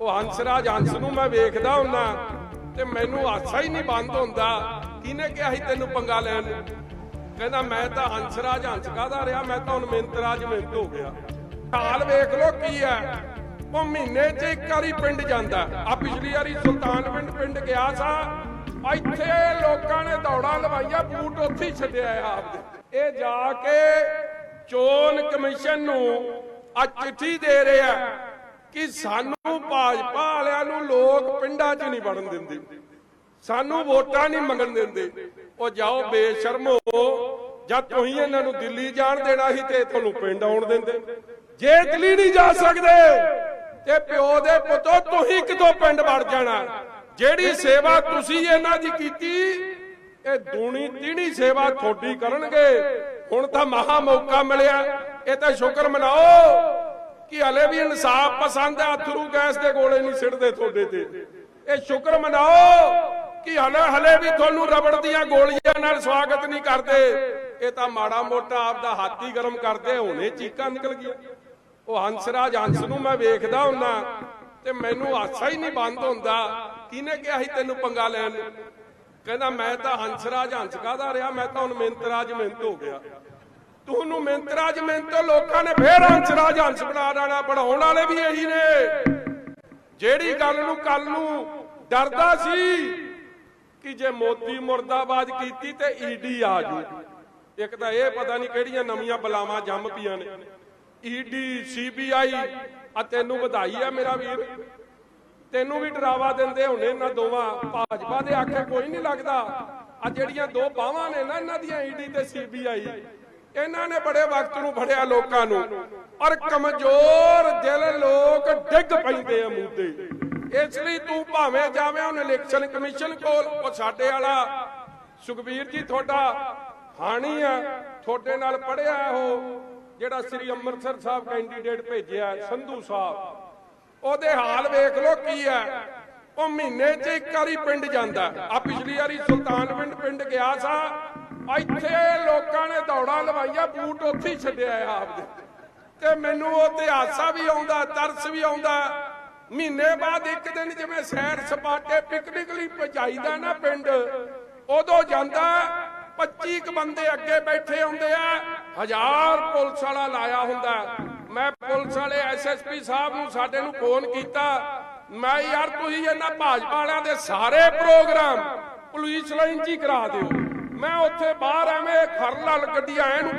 ਉਹ ਹੰਸਰਾਜ, ਹੰਸ ਨੂੰ ਮੈਂ ਵੇਖਦਾ ਹੁੰਨਾ ਤੇ ਮੈਨੂੰ ਹਾਸਾ ਹੀ ਨਹੀਂ ਬੰਦ ਹੁੰਦਾ। ਕਿਹਨੇ ਕਿਹਾ ਸੀ ਤੈਨੂੰ ਪੰਗਾ ਲੈਣ ਨੂੰ? ਕਹਿੰਦਾ, ਮੈਂ ਤਾਂ ਹੰਸਰਾਜ, ਹੰਸ ਕਾਹਦਾ ਰਿਹਾ? ਮੈਂ ਤਾਂ ਹੁਣ ਮਿੰਤਰਾਜ ਮਿੰਤ ਹੋ ਗਿਆ। ਹਾਲ ਵੇਖ ਲੋ ਕੀ ਹੈ। ਉਹ ਮਹੀਨੇ 'ਚ ਇੱਕ ਵਾਰੀ ਪਿੰਡ ਜਾਂਦਾ। ਆ ਪਿਛਲੀ ਵਾਰੀ ਸੁਲਤਾਨ ਪਿੰਡ ਪਿੰਡ ਗਿਆ ਸਾ। ਇੱਥੇ ਲੋਕਾਂ ਨੇ ਦੌੜਾਂ ਲਵਾਈਆਂ, ਬੂਟ ਉੱਥੇ ਹੀ ਛੱਡਿਆ ਆਪ ਆਪਦੇ ਇਹ ਜਾ ਕੇ ਚੋਣ ਕਮਿਸ਼ਨ ਨੂੰ ਅੱਜ ਚਿੱਠੀ ਦੇ ਰਿਹਾ ਕਿ ਸਾਨੂੰ ਭਾਜਪਾ ਵਾਲਿਆਂ ਨੂੰ ਲੋਕ ਪਿੰਡਾਂ 'ਚ ਨਹੀਂ ਵੜਨ ਦਿੰਦੇ। ਸਾਨੂੰ ਵੋਟਾਂ ਨਹੀਂ ਮੰਗਣ ਦਿੰਦੇ। ਉਹ ਜਾਓ, ਬੇਸ਼ਰਮੋ ਜਦ ਤੁਸੀਂ ਇਹਨਾਂ ਨੂੰ ਦਿੱਲੀ ਜਾਣ ਦੇਣਾ ਸੀ ਤੇ ਤੁਹਾਨੂੰ ਪਿੰਡ ਆਉਣ ਦਿੰਦੇ। ਜੇ ਦਿੱਲੀ ਨਹੀਂ ਜਾ ਸਕਦੇ। ਤੇ ਪਿਓ ਦੇ ਪੁੱਤੋ ਤੁਸੀਂ ਕਿਦੋਂ ਪਿੰਡ ਵੜ ਜਾਣਾ? ਜਿਹੜੀ ਸੇਵਾ ਤੁਸੀਂ ਇਹਨਾਂ ਦੀ ਕੀਤੀ, ਇਹ ਦੂਣੀ ਤੀਣੀ ਸੇਵਾ ਤੁਹਾਡੀ ਕਰਨਗੇ। ਹੁਣ ਤਾਂ ਮਹਾ ਮੌਕਾ ਮਿਲਿਆ। ਇਹ ਤਾਂ ਸ਼ੁਕਰ ਮਨਾਓ। ਕਿ ਹਲੇ ਵੀ ਇਨਸਾਫ ਪਸੰਦ ਹੈ ਅਥਰੂ ਗੈਸ ਦੇ ਗੋਲੇ ਨਹੀਂ ਸਿੱਟਦੇ ਤੁਹਾਡੇ ਤੇ। ਇਹ ਸ਼ੁਕਰ ਮਨਾਓ ਕਿ ਹਲੇ ਹਲੇ ਵੀ ਤੁਹਾਨੂੰ ਰਬੜ ਦੀਆਂ ਗੋਲੀਆਂ ਨਾਲ ਸਵਾਗਤ ਨਹੀਂ ਕਰਦੇ। ਇਹ ਤਾਂ ਮਾੜਾ ਮੋਟਾ ਆਪਦਾ ਹੱਥ ਹੀ ਗਰਮ ਕਰਦੇ, ਹੁਣੇ ਚੀਕਾਂ ਨਿਕਲ ਗਈਆਂ। ਉਹ ਹੰਸਰਾਜ ਹੰਸ ਨੂੰ ਮੈਂ ਵੇਖਦਾ ਹੁੰਨਾ ਤੇ ਮੈਨੂੰ ਹਾਸਾ ਹੀ ਨਹੀਂ ਬੰਦ ਹੁੰਦਾ। ਕਿਹਨੇ ਕਿਹਾ ਸੀ ਤੈਨੂੰ ਪੰਗਾ ਲੈਣ ਕਹਿੰਦਾ, ਮੈਂ ਤਾਂ ਹੰਸਰਾਜ ਹੰਸ ਕਾਹਦਾ ਰਿਹਾ? ਮੈਂ ਤਾਂ ਹੁਣ ਮਿੰਤਰਾਜ ਮਿੰਤ ਹੋ ਗਿਆ। ਤੁਹਾਨੂੰ ਮਿੰਤਰਾਜ ਮਿੰਤ ਤੋਂ ਲੋਕਾਂ ਨੇ ਫੇਰ ਹੰਸਰਾਜ ਹੰਸ ਬਣਾ ਦੇਣਾ ਪੜਾਉਣ ਵਾਲੇ ਵੀ ਇਹੀ ਨੇ। ਜਿਹੜੀ ਗੱਲ ਨੂੰ ਕੱਲ ਨੂੰ ਡਰਦਾ ਸੀ ਕਿ ਜੇ ਮੋਦੀ ਮੁਰਦਾਬਾਦ ਕੀਤੀ ਤੇ ਈਡੀ ਆ ਜੂ। ਇੱਕ ਤਾਂ ਇਹ ਪਤਾ ਨਹੀਂ ਕਿਹੜੀਆਂ ਨਵੀਆਂ ਬਲਾਵਾਂ ਜੰਮ ਪੀਆਂ ਨੇ। ਈਡੀ, ਸੀਬੀਆਈ ਆ ਤੈਨੂੰ ਵਧਾਈ ਆ ਮੇਰਾ ਵੀਰ। ਤੈਨੂੰ ਵੀ ਡਰਾਵਾ ਦਿੰਦੇ ਹੋਣੇ ਇਹਨਾਂ ਦੋਵਾਂ। ਭਾਜਪਾ ਦੇ ਆਖੇ ਕੋਈ ਨਹੀਂ ਲੱਗਦਾ। ਆ ਜਿਹੜੀਆਂ ਦੋ ਬਾਹਾਂ ਨੇ ਨਾ ਇਹਨਾਂ ਦੀਆਂ, ਈਡੀ ਤੇ ਸੀਬੀਆਈ। ਇਹਨਾਂ ਨੇ ਬੜੇ ਵਕਤ ਨੂੰ ਫੜਿਆ ਲੋਕਾਂ ਨੂੰ। ਔਰ ਕਮਜ਼ੋਰ ਦਿਲ ਲੋਕ ਡਿੱਗ ਪੈਂਦੇ ਆ ਮੂਦੇ ਇਸ ਲਈ ਤੂੰ ਭਾਵੇਂ ਜਾਵੇਂ ਹੁਣ ਇਲੈਕਸ਼ਨ ਕਮਿਸ਼ਨ ਕੋਲ, ਉਹ ਸਾਡੇ ਵਾਲਾ। ਸੁਖਬੀਰ ਜੀ, ਤੁਹਾਡਾ ਹਾਣੀ ਆ। ਤੁਹਾਡੇ ਨਾਲ ਪੜਿਆ ਉਹ, ਜਿਹੜਾ ਸ੍ਰੀ ਅੰਮ੍ਰਿਤਸਰ ਸਾਹਿਬ ਕੈਂਡੀਡੇਟ ਭੇਜਿਆ, ਸੰਧੂ ਸਾਹਿਬ। ਉਹਦੇ ਹਾਲ ਵੇਖ ਲੋ ਕੀ ਹੈ। ਉਹ ਮਹੀਨੇ 'ਚ ਇੱਕ ਵਾਰੀ ਪਿੰਡ ਜਾਂਦਾ। ਆ ਪਿਛਲੀ ਵਾਰੀ ਸੁਲਤਾਨਵਿੰਡ ਪਿੰਡ ਗਿਆ ਸਾ। ਇੱਥੇ ਨੇ ਦੌੜਾਂ ਲਵਾਈਆਂ, ਬੂਟ ਉੱਥੇ ਛੱਡਿਆ ਆ ਆਪਦੇ ਤੇ ਮੈਨੂੰ ਉਹ ਤੇ ਹਾਸਾ ਵੀ ਆਉਂਦਾ, ਤਰਸ ਵੀ ਆਉਂਦਾ। ਮਹੀਨੇ ਬਾਅਦ ਇੱਕ ਦਿਨ ਜਿਵੇਂ ਸੈਰ ਸਪਾਟੇ, ਪਿਕਨਿਕ ਲਈ ਪਹੁੰਚਾਈਦਾ ਨਾ ਪਿੰਡ, ਉਦੋਂ ਜਾਂਦਾ 25 ਕ ਬੰਦੇ ਅੱਗੇ ਬੈਠੇ ਹੁੰਦੇ ਆ, ਹਜ਼ਾਰ ਪੁਲਿਸ ਵਾਲਾ ਲਾਇਆ ਹੁੰਦਾ। ਮੈਂ ਪੁਲਿਸ ਵਾਲੇ ਐਸਐਸਪੀ ਸਾਹਿਬ ਨੂੰ ਸਾਡੇ ਨੂੰ ਫੋਨ ਕੀਤਾ, ਮੈਂ ਯਾਰ, ਤੁਸੀਂ ਇਹਨਾਂ ਭਾਜਪਾ ਵਾਲਿਆਂ ਦੇ ਸਾਰੇ ਪ੍ਰੋਗਰਾਮ ਪੁਲਿਸ ਲਾਈਨ 'ਚ ਹੀ ਕਰਾ ਦਿਓ। ਮੈਂ ਉੱਥੇ ਬਾਹਰ ਐਵੇਂ ਖਰਲਲ ਗੱਡੀਆਂ ਐ ਨੂੰ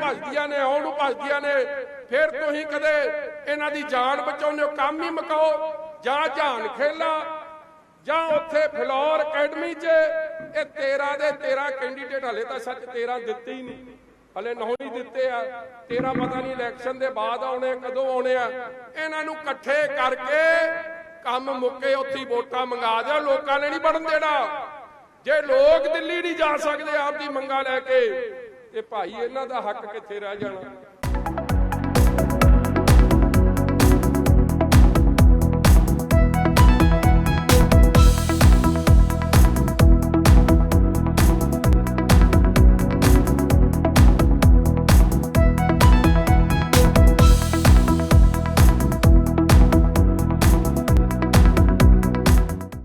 ਨੇ ਆਉਣ ਨੂੰ ਨੇ। ਫਿਰ ਤੁਸੀਂ ਕਦੇ ਇਹਨਾਂ ਦੀ ਜਾਨ ਬਚਾਉਂਦੇ ਹੋ? ਕੰਮ ਹੀ ਮਕਾਓ। ਜਾਂ ਜਾਨ ਖੇਲਾ। ਜਾਂ ਉੱਥੇ ਫਲੋਰ ਅਕੈਡਮੀ 'ਚ। ਇਹ 13 ਦੇ 13 ਕੈਂਡੀਡੇਟ ਹਲੇ ਤਾਂ ਸੱਚ 13 ਦਿੱਤੇ ਹੀ ਨਹੀਂ। ਹਲੇ ਨੌ ਹੀ ਦਿੱਤੇ ਆ। 13 ਪਤਾ ਨਹੀਂ ਇਲੈਕਸ਼ਨ ਦੇ ਬਾਅਦ ਆਉਣੇ ਕਦੋਂ ਆਉਣੇ ਆ। ਇਹਨਾਂ ਨੂੰ ਇਕੱਠੇ ਕਰਕੇ ਕੰਮ ਮੁੱਕੇ, ਉੱਥੇ ਵੋਟਾਂ ਮੰਗਾ ਦਿਓ। ਲੋਕਾਂ ਨੇ ਨਹੀਂ ਬਣਨ ਦੇਣਾ। ਜੇ ਲੋਕ ਦਿੱਲੀ ਨਹੀਂ ਜਾ ਸਕਦੇ, ਆਪ ਦੀ ਮੰਗਾਂ ਲੈ ਕੇ, ਤੇ ਭਾਈ ਇਹਨਾਂ ਦਾ ਹੱਕ ਕਿੱਥੇ ਰਹਿ ਜਾਣਾ?